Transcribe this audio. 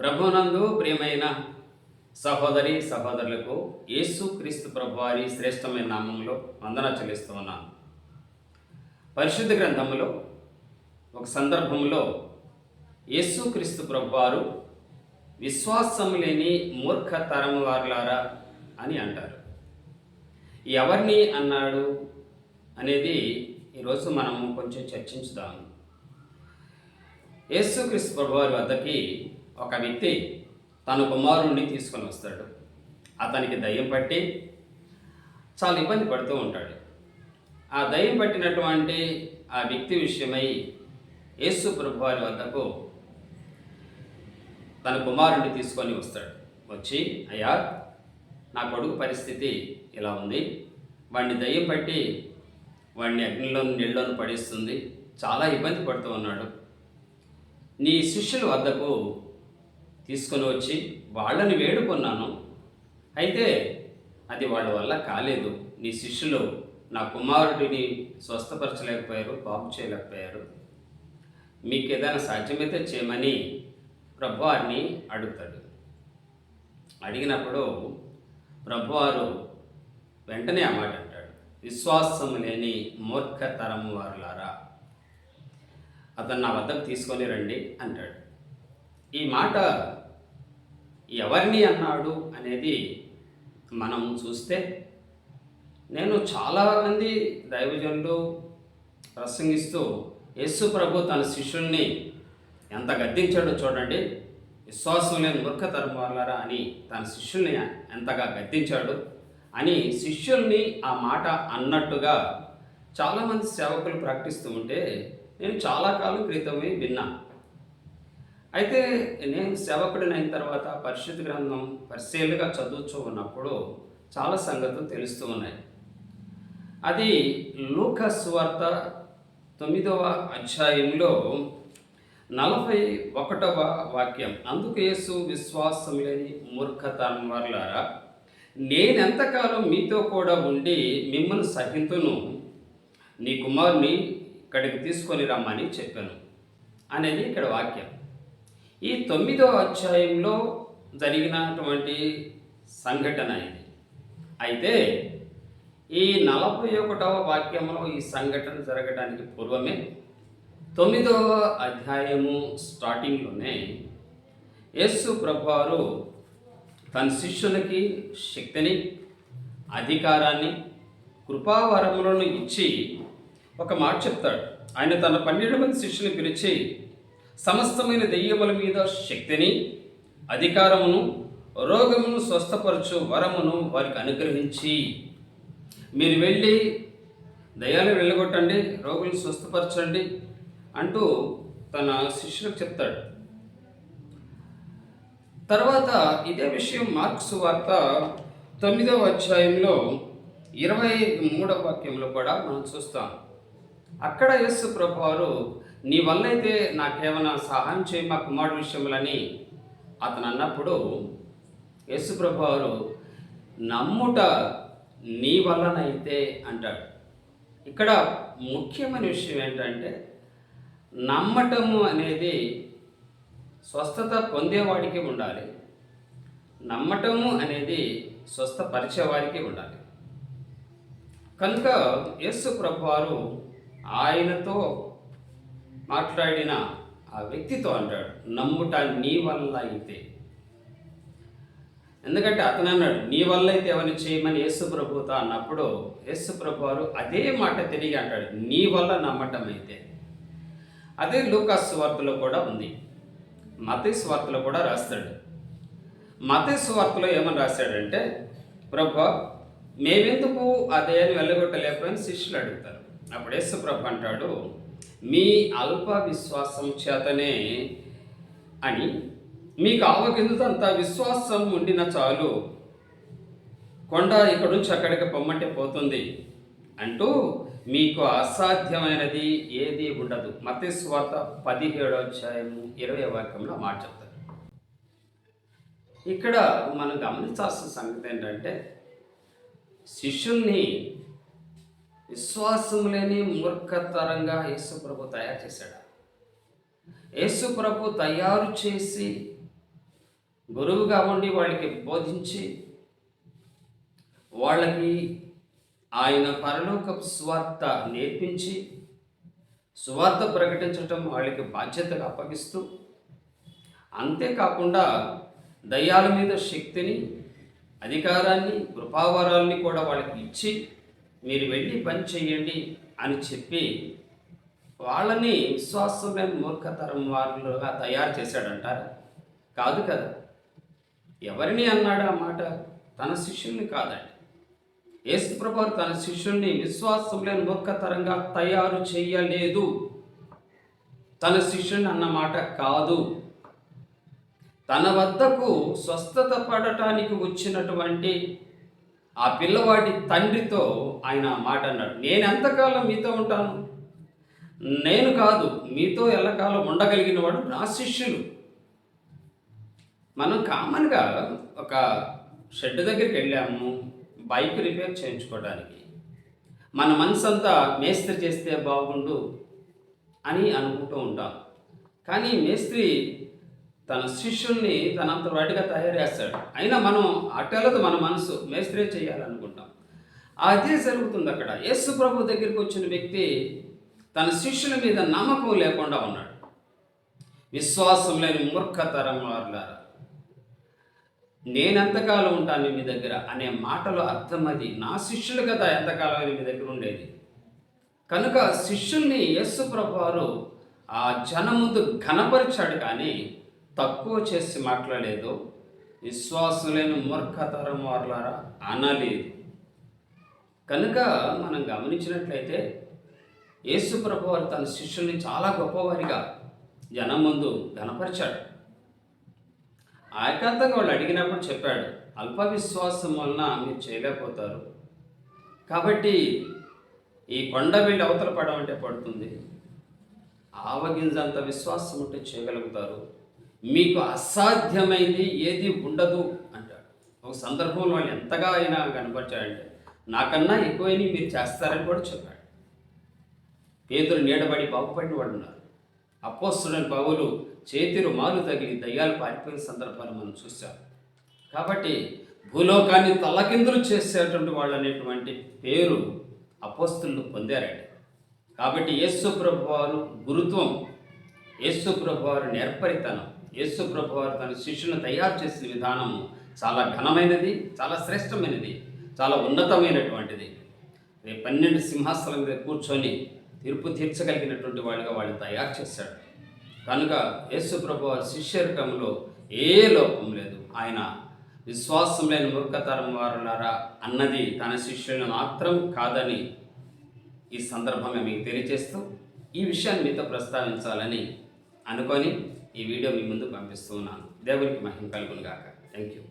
ప్రభునందు ప్రియమైన సహోదరి సహోదరులకు యేసుక్రీస్తు ప్రభువారి శ్రేష్టమైన నామంలో వందన చెల్లిస్తూ ఉన్నాను. పరిశుద్ధ గ్రంథములో ఒక సందర్భంలో యేసుక్రీస్తు ప్రభువారు విశ్వాసం లేని మూర్ఖ తరం వారులారా అని అంటారు. ఎవరిని అన్నాడు అనేది ఈరోజు మనము కొంచెం చర్చించుదాము. యేసుక్రీస్తు ప్రభువారి వద్దకి ఒక వ్యక్తి తన కుమారుణ్ణి తీసుకొని వస్తాడు. అతనికి దయ్యం పట్టి చాలా ఇబ్బంది పడుతూ ఉంటాడు. ఆ దయ్యం పట్టినటువంటి ఆ వ్యక్తి విషయమై యేసు ప్రభువారి వద్దకు తన కుమారుణ్ణి తీసుకొని వస్తాడు. వచ్చి అయ్యా నా కొడుకు పరిస్థితి ఇలా ఉంది. వాడిని దయ్యం పట్టి వాడిని అగ్నిలోను నీళ్ళలోను పడేస్తుంది. చాలా ఇబ్బంది పడుతూ ఉన్నాడు. నీ శిష్యుల వద్దకు తీసుకొని వచ్చి వాళ్ళని వేడుకున్నాను. అయితే అది వాళ్ళ వల్ల కాలేదు. నీ శిష్యులు నా కుమారుడిని స్వస్థపరచలేకపోయారు బాగు చేయలేకపోయారు. మీకు ఏదైనా సాధ్యమైతే చేయమని ప్రభువారిని అడుగుతాడు. అడిగినప్పుడు ప్రభువారు వెంటనే ఆ మాట అంటాడు. విశ్వాసం లేని మూర్ఖతరం వారులారా అతను నా వద్దకు తీసుకొని రండి అంటాడు. ఈ మాట ఎవరిని అన్నాడు అనేది మనం చూస్తే నేను చాలామంది దైవజనులు ప్రసంగిస్తూ యేసు ప్రభు తన శిష్యుల్ని ఎంత గద్దించాడో చూడండి. విశ్వాసం లేని మూర్ఖతరం వాళ్ళరా అని తన శిష్యుల్ని ఎంతగా గద్దించాడు అని శిష్యుల్ని ఆ మాట అన్నట్టుగా చాలామంది సేవకులు ప్రకటిస్తూ ఉంటే నేను చాలా కాలం క్రితమే విన్నాను అయితే నేను సేవకుడిని అయిన తర్వాత పరిశుద్ధ గ్రంథం పరిశీలిగా చదువుతూ ఉన్నప్పుడు చాలా సంగతులు తెలుస్తూ ఉన్నాయి. అది లూకస్ వార్త తొమ్మిదవ అధ్యాయంలో నలభై ఒకటవ వాక్యం. అందుకు యేసు విశ్వాసం లేని మూర్ఖతనం వారులారా నేనెంతకాలం మీతో కూడా ఉండి మిమ్మల్ని సహితును? నీ కుమారుని ఇక్కడికి తీసుకొని రమ్మని చెప్పాను. అనేది ఇక్కడ వాక్యం. ఈ తొమ్మిదో అధ్యాయంలో జరిగినటువంటి సంఘటన ఇది. అయితే ఈ నలభై ఒకటవ వాక్యంలో ఈ సంఘటన జరగడానికి పూర్వమే తొమ్మిదవ అధ్యాయము స్టార్టింగ్లోనే యేసు ప్రభువారు తన శిష్యులకి శక్తిని అధికారాన్ని కృపావరములను ఇచ్చి ఒక మాట చెప్తాడు. ఆయన తన పన్నెండు మంది శిష్యుని పిలిచి సమస్తమైన దెయ్యముల మీద శక్తిని అధికారమును రోగమును స్వస్థపరచు వరమును వారికి అనుగ్రహించి. మీరు వెళ్ళి దయాలు వెళ్ళగొట్టండి రోగులను స్వస్థపరచండి అంటూ తన శిష్యులకు చెప్తాడు. తర్వాత ఇదే విషయం మార్క్స్ వార్త తొమ్మిదవ అధ్యాయంలో ఇరవై మూడవ వాక్యంలో కూడా మనం చూస్తాం. అక్కడ యేసు ప్రభు వారు నీ వల్ల అయితే నాకేమైనా సహాయం చేయి మా కుమారుడు విషయములని అతను అన్నప్పుడు యేసు వారు నమ్ముట నీ వల్లనైతే అంటాడు. ఇక్కడ ముఖ్యమైన విషయం ఏంటంటే నమ్మటము అనేది స్వస్థత పొందేవాడికి ఉండాలి. నమ్మటము అనేది స్వస్థపరిచేవారికి ఉండాలి. కనుక యేసు ప్రభు వారు ఆయనతో మాట్లాడిన ఆ వ్యక్తితో అంటాడు నమ్ముట నీ వల్ల అయితే. ఎందుకంటే అతను అన్నాడు నీ వల్ల అయితే ఎవరిని చేయమని యేసు ప్రభుతో అన్నప్పుడు యేసు ప్రభు వారు అదే మాట తిరిగి అంటాడు నీ వల్ల నమ్మటం అయితే. అదే లూకాస్ వార్తలో కూడా ఉంది. మతీ వార్తలో కూడా రాస్తాడు. మతేసు వార్తలో ఏమని రాశాడంటే ప్రభు మేమెందుకు ఆ అని వెళ్ళగొట్టలేకపోయిన శిష్యులు అడుగుతారు. అప్పుడు యేసు ప్రభు అంటాడు మీ అల్ప విశ్వాసం చేతనే అని మీకు ఆవగిందంత విశ్వాసం ఉండిన చాలు. కొండ ఇక్కడి నుంచి అక్కడికి పొమ్మంటే పోతుంది అంటూ మీకు అసాధ్యమైనది ఏది ఉండదు. మత పదిహేడో అధ్యాయము ఇరవై వాక్యంలో మాట చెప్తారు. ఇక్కడ మనం గమనించాల్సిన సంగతి ఏంటంటే శిష్యుల్ని విశ్వాసం లేని మూర్ఖతరంగా యేసు ప్రభు తయారు చేశాడు. యేసు ప్రభు తయారు చేసి గురువుగా ఉండి వాళ్ళకి బోధించి వాళ్ళకి ఆయన పరలోకపు స్వార్థ నేర్పించి సువార్త ప్రకటించటం వాళ్ళకి బాధ్యతగా అప్పగిస్తూ అంతేకాకుండా దయ్యాల మీద శక్తిని అధికారాన్ని కృపావరాల్ని కూడా వాళ్ళకి ఇచ్చి మీరు వెళ్ళి పని చేయండి అని చెప్పి వాళ్ళని విశ్వాసం మూర్ఖతరం వారిలోగా తయారు చేశాడంటారు. కాదు కదా. ఎవరిని అన్నాడు ఆ మాట? తన శిష్యుల్ని కాదండి. యేసుప్రభు తన శిష్యుల్ని విశ్వాసం లేని మూర్ఖతరంగా తయారు చేయలేదు. తన శిష్యుని అన్నమాట కాదు. తన వద్దకు స్వస్థత పడటానికి వచ్చినటువంటి ఆ పిల్లవాడి తండ్రితో ఆయన మాట అన్నాడు. నేను ఎంతకాలం మీతో ఉంటాను? నేను కాదు మీతో ఎల్లకాలం ఉండగలిగిన వాడు నా శిష్యులు. మనం కామన్గా ఒక షెడ్ దగ్గరికి వెళ్ళాము బైక్ రిపేర్ చేయించుకోవడానికి. మన మనసు అంతా మేస్త్రి చేస్తే బాగుండు అని అనుకుంటూ ఉంటాం. కానీ మేస్త్రి తన శిష్యుల్ని తనంత వాటిగా తయారు చేస్తాడు. అయినా మనం అట్టలతో మన మనసు మేస్త్రే చేయాలనుకుంటాం. అదే జరుగుతుంది అక్కడ. యేసు ప్రభు దగ్గరికి వచ్చిన వ్యక్తి తన శిష్యుల మీద నమ్మకం లేకుండా ఉన్నాడు. విశ్వాసం లేని మూర్ఖతరం వారులారా. నేనెంతకాలం ఉంటాను మీ దగ్గర అనే మాటలో అర్థం అది. నా శిష్యులు కదా ఎంతకాలం మీ దగ్గర ఉండేది? కనుక శిష్యుల్ని యేసు ప్రభు వారు ఆ జనముందు ఘనపరిచాడు కానీ తక్కువ చేసి మాట్లాడలేదు. విశ్వాసం లేని మూర్ఖతరం వారులారా అనలేదు. కనుక మనం గమనించినట్లయితే యేసు ప్రభు వారు తన శిష్యుల్ని చాలా గొప్పవారిగా జనం ముందు ఘనపరిచాడు. ఆకాంతంగా వాళ్ళు అడిగినప్పుడు చెప్పాడు అల్ప విశ్వాసం వలన మీరు చేయలేకపోతారు. కాబట్టి ఈ కొండ వెళ్ళి అవతల పడమంటే పడుతుంది. ఆవగింజంత విశ్వాసం ఉంటే చేయగలుగుతారు. మీకు అసాధ్యమైంది ఏది ఉండదు అంటాడు. ఒక సందర్భంలో వాళ్ళు ఎంతగా అయినా కనపరిచాడంటే నాకన్నా ఎక్కువైనా మీరు చేస్తారని కూడా చెప్పాడు. పేదలు నీడబడి బాగుపడిన వాడు ఉన్నారు. అపోస్తుడని పౌలు చేతి రుమాలు తగిలి దయ్యాలు పారిపోయిన సందర్భాలు మనం చూసాం కాబట్టి భూలోకాన్ని తల్లకిందులు చేసేటువంటి వాళ్ళు అనేటువంటి పేరు అపోస్తులు పొందారండి. కాబట్టి యేసు ప్రభువారు గురుత్వం యేసు ప్రభువారు నేర్పరితనం యేసు ప్రభువారు తన శిష్యులను తయారు చేసిన విధానము చాలా ఘనమైనది చాలా శ్రేష్టమైనది. చాలా ఉన్నతమైనటువంటిది. రేపు పన్నెండు సింహాసనం మీద కూర్చొని తీర్పు తీర్చగలిగినటువంటి వాళ్ళుగా వాళ్ళు తయారు చేశాడు. కనుక యేసుప్రభు వారి శిష్యరకంలో ఏ లోపం లేదు. ఆయన విశ్వాసం లేని మూర్ఖతరం వారులారా అన్నది తన శిష్యులను మాత్రం కాదని ఈ సందర్భంగా మీకు తెలియజేస్తూ ఈ విషయాన్ని మీతో ప్రస్తావించాలని అనుకొని ఈ వీడియో మీ ముందు పంపిస్తూ ఉన్నాను. దేవునికి మహిమ కలుగునుగాక. Thank you